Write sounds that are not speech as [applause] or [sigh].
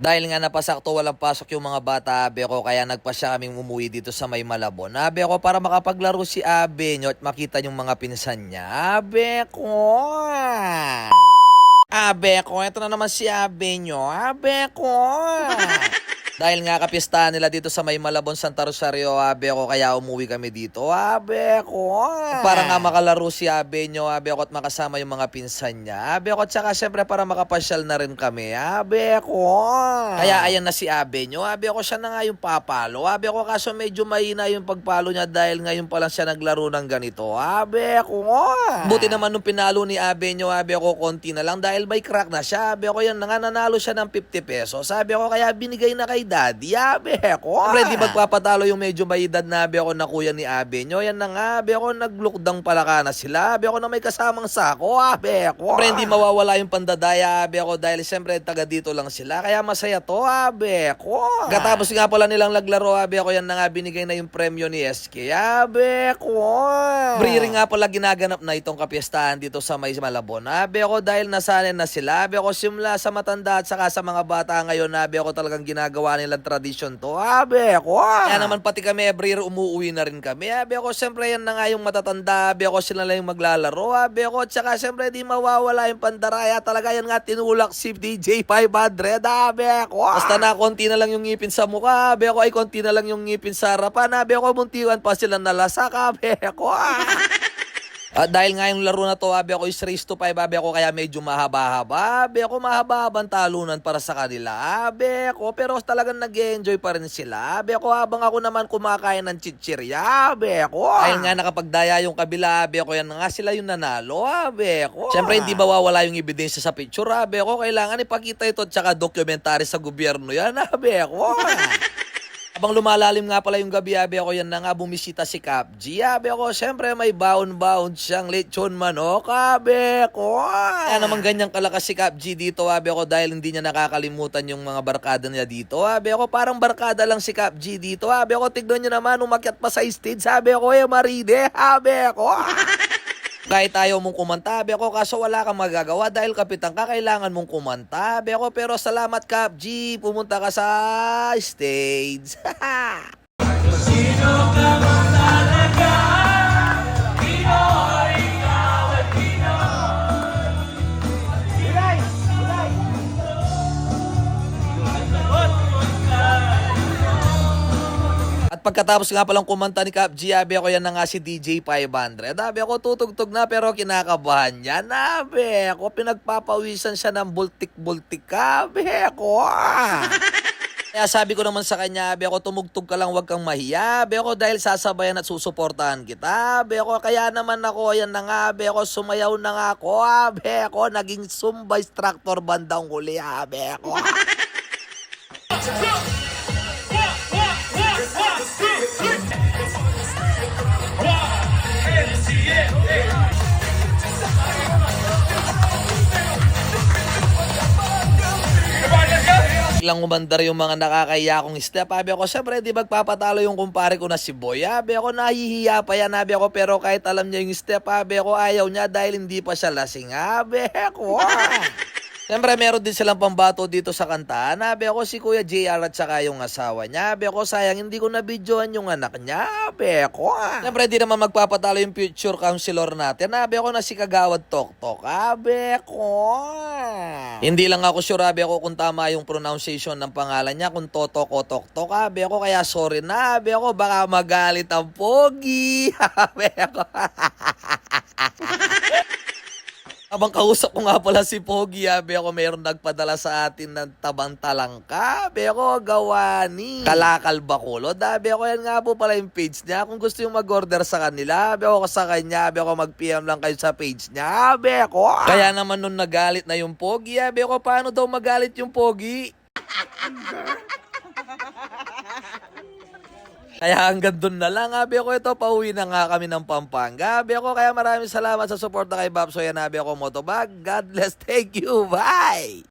Dahil nga napasakto walang pasok yung mga bata, abe ko, kaya nagpa siya kaming umuwi dito sa may Malabon. Abe ko, para makapaglaro si abe nyo at makita yung mga pinsan niya. Abe ko! Abe ko, ito na naman si abe nyo. Abe ko! Dahil nga kapistahan nila dito sa may Malabon, Santa Rosario, abe ko, kaya umuwi kami dito. Abe ko! Para nga makalaro si abe nyo, abe ko, at makasama yung mga pinsan niya. Abe ko, tsaka syempre para makapasyal na rin kami. Abe ko! Kaya ayan na si abe nyo. Abe ko, siya na nga yung papalo. Abe ko, kaso medyo mahina yung pagpalo niya dahil ngayon pa lang siya naglaro ng ganito. Abe ko! Buti naman nung pinalo ni abe nyo, abe ko, konti na lang dahil may crack na siya. Abe ko, yan nga, nanalo siya ng 50 pesos. Sabi ko, kaya binigay na kay daddy. Abe ko! Siyempre, di magpapatalo yung medyo may edad na abe ko na kuya ni abe nyo. Yan na nga, abe ko, naglukdang palaka na sila. Abe ko na may kasamang sako. Abe ko! Siyempre, hindi mawawala yung pandadaya, abe ko, dahil siyempre, taga dito lang sila. Kaya masaya to, abe ko. Katapos nga pala nilang naglaro, abe ko, yan na nga, binigay na yung premyo ni SK. Abe ko! Briri nga pala ginaganap na itong kapiestahan dito sa may Malabon. Abe ko, dahil nasanay na sila. Abe ko, simula sa matanda at saka sa mga bata ngayon, abe ko talagang ginagawa nilang tradisyon to. Abe ko! Kaya naman pati kami, every year umuwi na rin kami. Abe ko, siyempre yan na nga yung matatanda. Abe ko, sila lang yung maglalaro. Abe ko, tsaka siyempre di mawawala yung pandaraya. Talaga yan nga tinulak si DJ 500. Abe ko! Basta na konti na lang yung ngipin sa mukha. Abe ko, ay konti na lang yung ngipin sa harapan. Abe ko, muntiwan pa sila nalasak. Abe ko! [laughs] At dahil nga yung laro na to, abi ako is race to 5, abi ako kaya medyo mahaba-haba. Abi ako mahaba-habang talunan para sa kanila. Abi ako, pero talagang nag enjoy pa rin sila. Abi ako habang ako naman kumakain ng chichirya. Abi ako. Dahil nga nakapagdaya yung kabila, abi ako yan nga sila yung nanalo. Abi ako. Siyempre hindi mawawala yung ebidensya sa picture. Abi ako, kailangan ipakita ito at saka dokumentary sa gobyerno yan. Abi ako. [laughs] Habang lumalalim nga pala yung gabi, abi ako yan na nga bumisita si Cap G. Abi ako, syempre may baon-baon siyang lechon manok, abi ako. Kaya naman ganyan kalakas si Cap G dito, abi ako, dahil hindi niya nakakalimutan yung mga barkada niya dito. Abi ako, parang barkada lang si Cap G dito. Abi ako, tignan niyo naman, umakyat pa sa stage. Sabi ako, eh, Maride, abi ako. Kahit ayaw mong kumanta, Beko, kaso wala kang magagawa dahil kapitan ka, kailangan mong kumanta, Beko. Pero salamat, Cap G, pumunta ka sa stage. [laughs] At pagkatapos nga palang kumanta ni Cap G, abi ako yan na nga si DJ 500. Abi ako tutugtog na pero kinakabahan niya. Nabi ako, pinagpapawisan siya ng bultik-bultik. Abi ako. [laughs] Kaya sabi ko naman sa kanya, abi ako tumugtog ka lang, wag kang mahiya. Abi ako dahil sasabayan at susuportahan kita. Abi ako kaya naman ako, yan na nga, abi ako sumayaw na nga ako. Abi ako naging Zumba instructor bandang huli. Abi ako. [laughs] Biglang umandar yung mga nakakaya kong step. Abi ako, syempre, di magpapatalo yung kumpare ko na si Boy. Abi ako, nahihiya pa yan. Abi ako, pero kahit alam niya yung step, abi ako, ayaw niya dahil hindi pa siya lasing. Abi ako. Siyempre, meron din silang pambato dito sa kantahan. Abi ako, si Kuya JR at saka yung asawa niya. Abi ako, sayang, hindi ko na-videoan yung anak niya. Abi ako. Siyempre, di naman magpapatalo yung future counselor natin. Abi ako na si Kagawad Tok Tok. Abi ako. Hindi lang ako sure, abi ako, kung tama yung pronunciation ng pangalan niya, kung Totok o Tok Tok. Abi ako, kaya sorry na. Abi ako, baka magalit ang pogi. [laughs] Abi ako. [laughs] Habang kausap ko nga pala si Pogi, abi ako mayroon nagpadala sa atin ng tabang talangka. Abi ako, gawani. Kalakal Bacolod. Abi ako, yan nga po pala yung page niya. Kung gusto yung mag-order sa kanila, abi ako sa kanya, abi ako mag-PM lang kayo sa page niya. Abi ako. Kaya naman nung nagalit na yung Pogi, abi ako, paano daw magalit yung Pogi? Kaya hanggang doon na lang, abi ako ito, pauwi na nga kami ng Pampanga. Abi ako, kaya maraming salamat sa support na kay Babso yan, abi ako Motobag. God bless, thank you, bye!